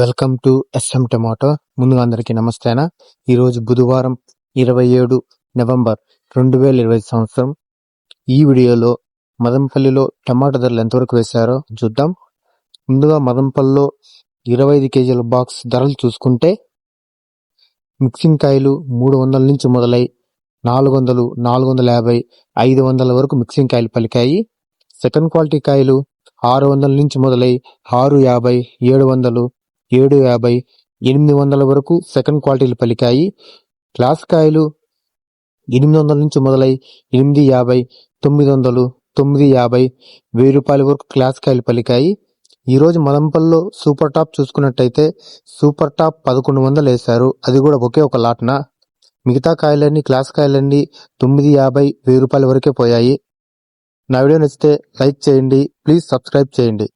Welcome to S M tomato. ముందుగా అందరికీ నమస్తేనా? ఈరోజు బుధవారం ఇరవై ఏడు నవంబర్ రెండు వేల ఇరవై సంవత్సరం. ఈ వీడియోలో మదంపల్లిలో టమాటా ధరలు ఎంతవరకు వేశారో చూద్దాం. ముందుగా మదంపల్లిలో ఇరవై ఐదు కేజీల బాక్స్ ధరలు చూసుకుంటే మిక్సింగ్ కాయలు మూడు వందల నుంచి మొదలై నాలుగు వందలు నాలుగు వందల యాభై ఐదు వందల వరకు మిక్సింగ్ కాయలు పలికాయి. సెకండ్ క్వాలిటీ కాయలు ఆరు వందల నుంచి మొదలై ఆరు యాభై ఏడు వందలు ఏడు యాభై ఎనిమిది వందల వరకు సెకండ్ క్వాలిటీలు పలికాయి. క్లాస్ కాయలు ఎనిమిది వందల నుంచి మొదలై ఎనిమిది యాభై తొమ్మిది వందలు తొమ్మిది యాభై వెయ్యి రూపాయల వరకు క్లాస్ కాయలు పలికాయి. ఈరోజు మదంపల్లో సూపర్ టాప్ చూసుకున్నట్టయితే సూపర్ టాప్ పదకొండు వందలు వేశారు. అది కూడా ఒకే ఒక లాట్న. మిగతా కాయలన్నీ క్లాస్ కాయలన్నీ తొమ్మిది యాభై వెయ్యి రూపాయల వరకే పోయాయి. నా వీడియో నచ్చితే లైక్ చేయండి. ప్లీజ్ సబ్స్క్రైబ్ చేయండి.